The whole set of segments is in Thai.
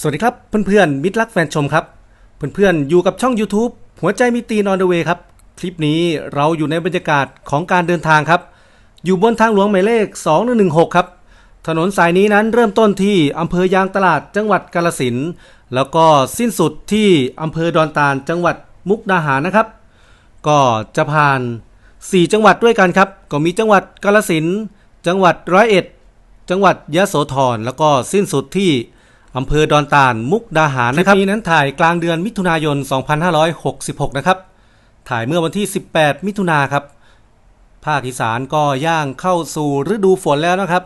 สวัสดีครับเพื่อนๆมิตรรักแฟนชมครับ เพื่อนๆอยู่กับช่อง YouTube หัวใจมีตีนอนเดเวครับ คลิปนี้เราอยู่ในบรรยากาศของการเดินทางครับ อยู่บนทางหลวงหมายเลข 2116 ครับ ถนนสายนี้นั้นเริ่มต้นที่อำเภอยางตลาดจังหวัดกาลสินแล้วก็สิ้นสุดที่อำเภอดอนตาลจังหวัดมุกดาหารนะครับ ก็จะผ่าน 4 จังหวัดด้วยกันครับ ก็มีจังหวัดกาลสินจังหวัดร้อยเอ็ดจังหวัดยะโสธรแล้วก็สิ้นสุดที่ อำเภอดอนตาลมุกดาหารนะครับนี้นั้นถ่ายกลางเดือนมิถุนายน 2566 นะครับ ถ่ายเมื่อวันที่ 18 มิถุนาครับ ภาคอีสานก็ย่างเข้าสู่ฤดูฝนแล้วนะครับ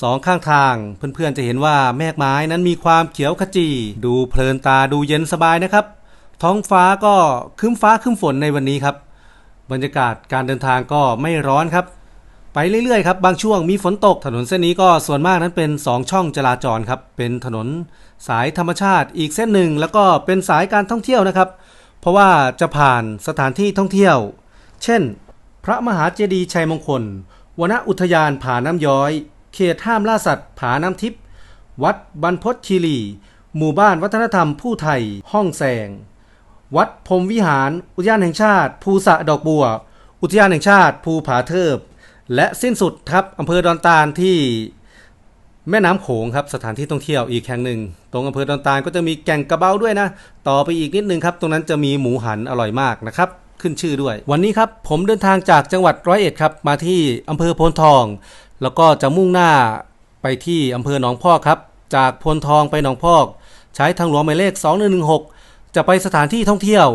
สองข้างทางเพื่อนๆจะเห็นว่าแมกไม้นั้นมีความเขียวขจี ดูเพลินตาดูเย็นสบายนะครับ ท้องฟ้าก็ครึ้มฟ้าครึ้มฝนในวันนี้ครับ บรรยากาศการเดินทางก็ไม่ร้อนครับ ไปเรื่อยๆครับบางช่วงมีฝนตกถนนเส้นนี้ก็ส่วนมากนั้นเป็น 2 ช่องจราจรครับเป็นถนนสายธรรมชาติอีกเส้นหนึ่ง แล้วก็เป็นสายการท่องเที่ยวนะครับ เพราะว่าจะผ่านสถานที่ท่องเที่ยว เช่น พระมหาเจดีย์ชัยมงคลวนอุทยานผาน้ำย้อย เขตห้ามล่าสัตว์ผาน้ำทิพย์วัดบรรพตคีรีหมู่บ้านวัฒนธรรมผู้ไทย ห้องแสง วัดพรมวิหาร อุทยานแห่งชาติ ภูสะดอกบัว อุทยานแห่งชาติ ภูผาเทิบ และสิ้นสุดครับอำเภอดอนตาลที่แม่น้ำโขงครับสถานที่ท่องเที่ยวอีกแห่งหนึ่ง ตรงอำเภอดอนตาลก็จะมีแก่งกระเบ้าด้วยนะ ต่อไปอีกนิดนึงครับ ตรงนั้นจะมีหมูหันอร่อยมากนะครับ ขึ้นชื่อด้วย วันนี้ครับผมเดินทางจากจังหวัดร้อยเอ็ดครับมาที่อำเภอโพนทอง แล้วก็จะมุ่งหน้าไปที่อำเภอหนองพอกครับ จากโพนทองไปหนองพอก ใช้ทางหลวงหมายเลข 2116 จะไปสถานที่ท่องเที่ยว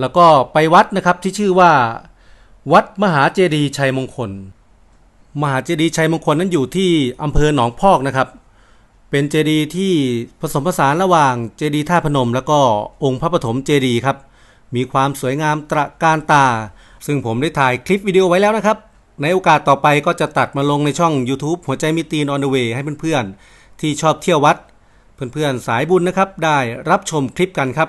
แล้วก็ไปวัดนะครับที่ชื่อว่า วัดมหาเจดีย์ชัยมงคล มหาเจดีย์ชัยมงคลนั้นอยู่ที่อำเภอหนองพอกนะครับ เป็นเจดีย์ที่ผสมผสานระหว่างเจดีย์ท่าพนม แล้วก็องค์พระปฐมเจดีย์ครับ มีความสวยงามตระการตา ซึ่งผมได้ถ่ายคลิปวิดีโอไว้แล้วนะครับ ในโอกาสต่อไปก็จะตัดมาลงในช่อง YouTube หัวใจมิตีนออนเดเวให้เพื่อนๆ ที่ชอบเที่ยววัด เพื่อนๆสายบุญนะครับ ได้รับชมคลิปกันครับ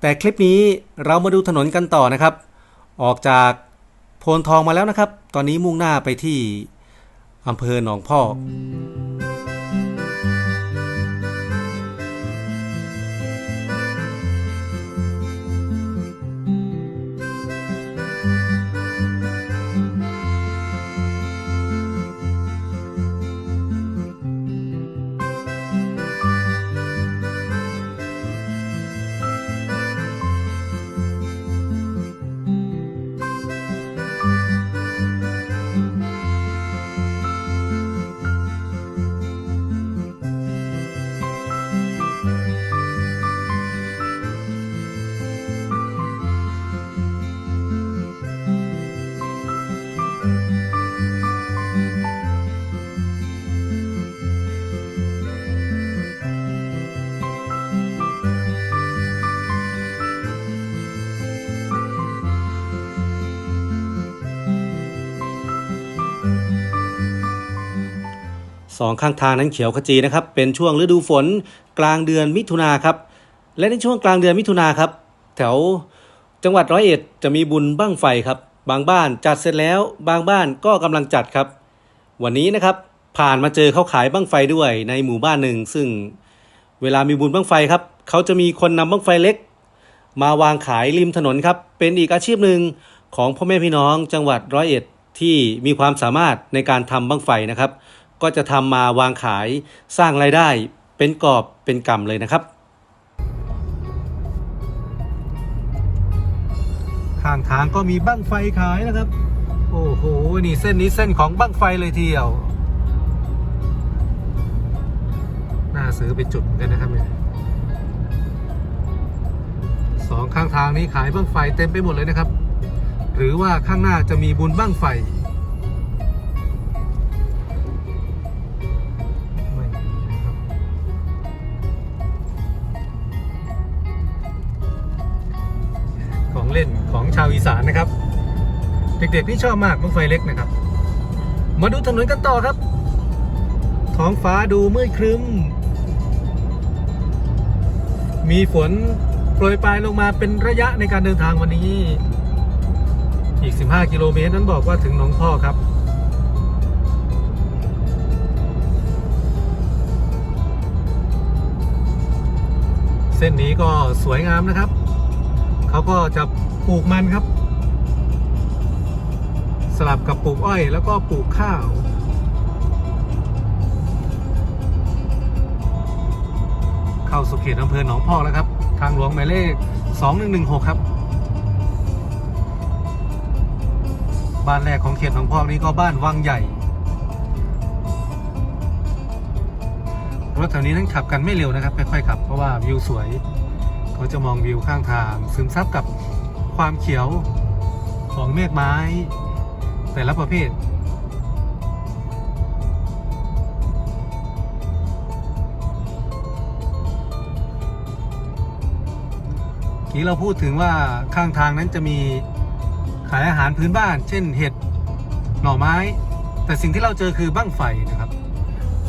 แต่คลิปนี้เรามาดูถนนกันต่อนะครับ ออกจากโพนทองมาแล้วนะครับ ตอนนี้มุ่งหน้าไปที่ อำเภอหนองพอก สองข้างทางนั้นเขียวขจีนะครับ เป็นช่วงฤดูฝนกลางเดือนมิถุนาครับ และในช่วงกลางเดือนมิถุนาครับ แถวจังหวัดร้อยเอ็ดจะมีบุญบั้งไฟครับ บางบ้านจัดเสร็จแล้ว บางบ้านก็กำลังจัดครับ วันนี้นะครับผ่านมาเจอเขาขายบั้งไฟด้วยในหมู่บ้านหนึ่ง ซึ่งเวลามีบุญบั้งไฟครับ เขาจะมีคนนำบั้งไฟเล็ก มาวางขายริมถนนครับ เป็นอีกอาชีพหนึ่งของพ่อแม่พี่น้องจังหวัดร้อยเอ็ดที่มีความสามารถในการทำบั้งไฟนะครับ ก็จะทำมาวางขายสร้างรายได้เป็นกอบเป็นกำเลยนะครับ ข้างทางก็มีบั้งไฟขายนะครับ โอ้โห นี่เส้นนี้เส้นของบั้งไฟเลยทีเดียว น่าซื้อไปจุดกันนะครับเนี่ยสองข้างทางนี้ขายบั้งไฟเต็มไปหมดเลยนะครับ หรือว่าข้างหน้าจะมีบุญบั้งไฟ เล่นของชาวอีสานนะครับ เด็กๆนี่ชอบมากบั้งไฟเล็กนะครับ มาดูถนนกันต่อครับ ท้องฟ้าดูมืดครึ้ม มีฝนโปรยปลายลงมาเป็นระยะในการเดินทางวันนี้ อีก 15 กิโลเมตรนั้นบอกว่าถึงหนองพ่อครับเส้นนี้ก็สวยงามนะครับ เขาก็จะปลูกมันครับ สลับกับปลูกอ้อย แล้วก็ปลูกข้าว เข้าสุเขตอำเภอหนองพอกแล้วครับ ทางหลวงหมายเลข 2116 ครับ บ้านแรกของเขตหนองพอกนี้ก็บ้านวังใหญ่รถแถวนี้นั้นขับกันไม่เร็วนะครับค่อยๆขับ เพราะว่าวิวสวย เขาจะมองวิวข้างทาง ซึมซับกับความเขียวของเมฆไม้ แต่ละประเภทกี้เราพูดถึงว่าข้างทางนั้นจะมีขายอาหารพื้นบ้าน เช่นเห็ดหน่อไม้ แต่สิ่งที่เราเจอคือบั้งไฟนะครับ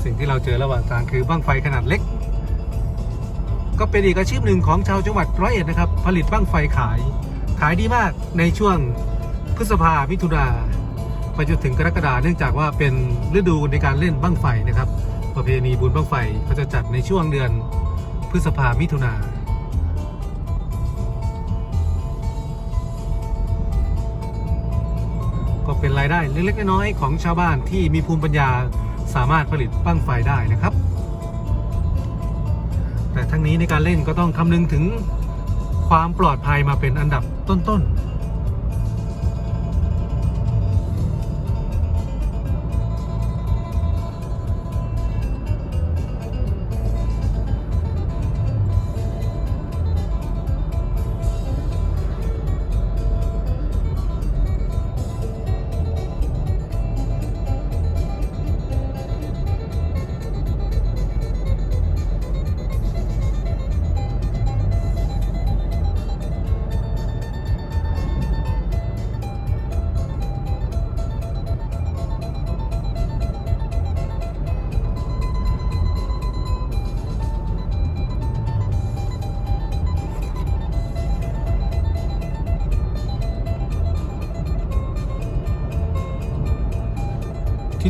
สิ่งที่เราเจอระหว่างทางคือบั้งไฟขนาดเล็ก ก็เป็นอีกอาชีพหนึ่งของชาวจังหวัดร้อยเอ็ดนะครับ ผลิตบั้งไฟขาย ขายดีมากในช่วงพฤษภามิถุนาไปจนถึงกรกฎาเนื่องจากว่าเป็นฤดูในการเล่นบั้งไฟนะครับ ประเพณีบุญบั้งไฟเขาจะจัดในช่วงเดือนพฤษภามิถุนาก็เป็นรายได้เล็กๆน้อยๆของชาวบ้านที่มีภูมิปัญญาสามารถผลิตบั้งไฟได้นะครับ แต่ทั้งนี้ในการเล่นก็ต้องคำนึงถึงความปลอดภัยมาเป็นอันดับต้นๆ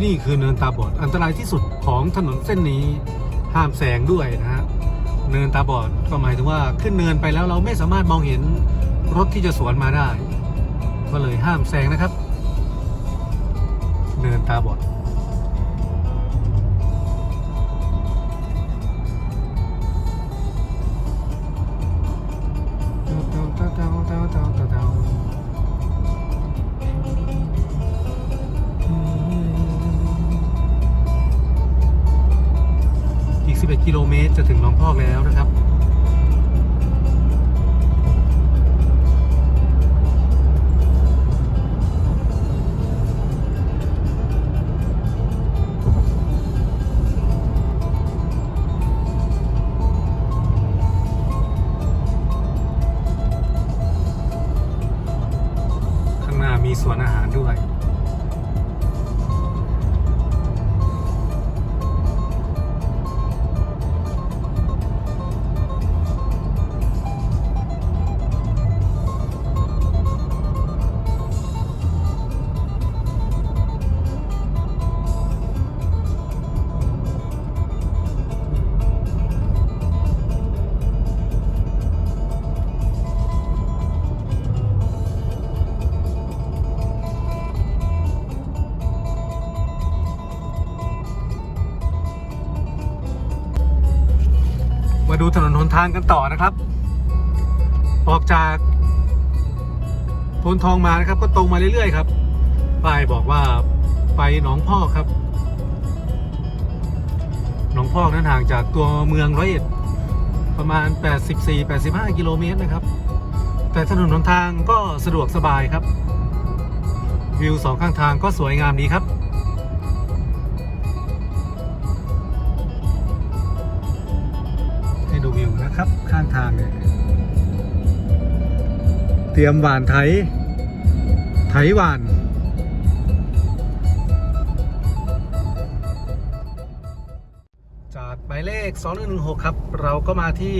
นี่คือเนินตาบอด อันตรายที่สุดของถนนเส้นนี้ห้ามแซงด้วยนะฮะเนินตาบอดก็หมายถึงว่าขึ้นเนินไปแล้วเราไม่สามารถมองเห็นรถที่จะสวนมาได้ ก็เลยห้ามแซงนะครับ เนินตาบอดอีก 11 กิโลเมตรจะถึงหนองพอกแล้วนะครับข้างหน้ามีสวนอาหารด้วย มาดูถนนหนทางกันต่อนะครับ ออกจากโพนทองมานะครับ ก็ตรงมาเรื่อยๆครับป้ายบอกว่าไปหนองพอกครับ หนองพอกนั้นห่างจากตัวเมืองร้อยเอ็ดประมาณ 84-85 กิโลเมตรนะครับ แต่ถนนหนทางก็สะดวกสบายครับ วิวสองข้างทางก็สวยงามดีครับ ครับข้างทางเนี่ยเตรียมหวานไถ ไถหวานจากหมายเลข2116 ครับ เราก็มาที่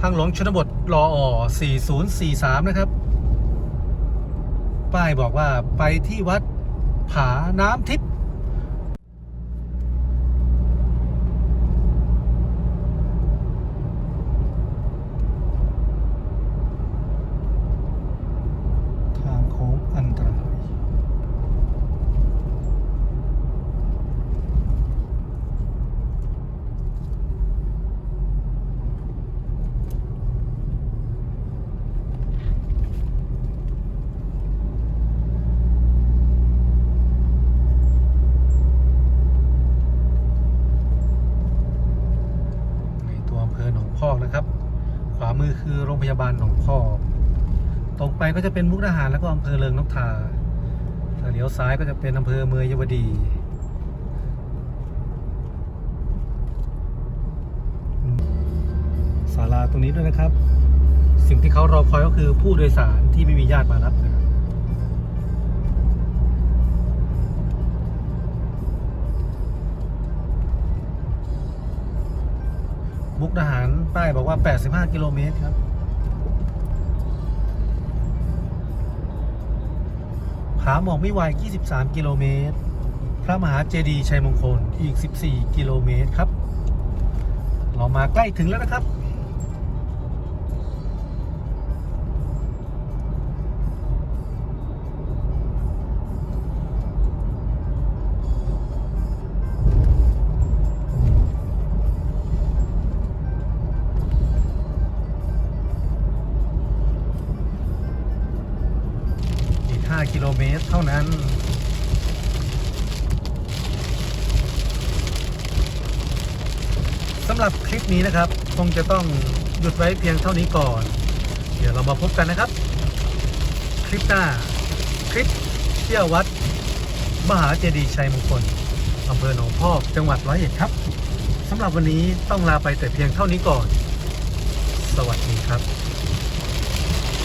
ทางหลวงชนบทรออ4043 นะครับ ป้ายบอกว่าไปที่วัดผาน้ำทิพย์ อกนะครับ ขวามือคือโรงพ ยาบาลหนองพอกตรงไปก็จะเป็นมุกดาหารแล้วก็อำเภอเริงนกทาถ้าเลี้ยวซ้ายก็จะเป็นอำเภอเมืองยวดี ศาลาตรงนี้ด้วยนะครับ สิ่งที่เขารอคอยก็คือผู้โดยสารที่ไม่มีญาติมารับนะครับมุกดาหารป้ายบอกว่า 85 กิโลเมตรครับ ผาหมอกไม่ไหว23 กิโลเมตร พระมหาเจดีย์ชัยมงคลอีก 14 กิโลเมตรครับ เรามาใกล้ถึงแล้วนะครับ สำหรับคลิปนี้นะครับ คงจะต้องหยุดไว้เพียงเท่านี้ก่อน เดี๋ยวเรามาพบกันนะครับ คลิปหน้า คลิปเที่ยววัด มหาเจดีย์ชัยมงคลอำเภอหนองพอกจังหวัดร้อยเอ็ดครับสำหรับวันนี้ต้องลาไปแต่เพียงเท่านี้ก่อน สวัสดีครับ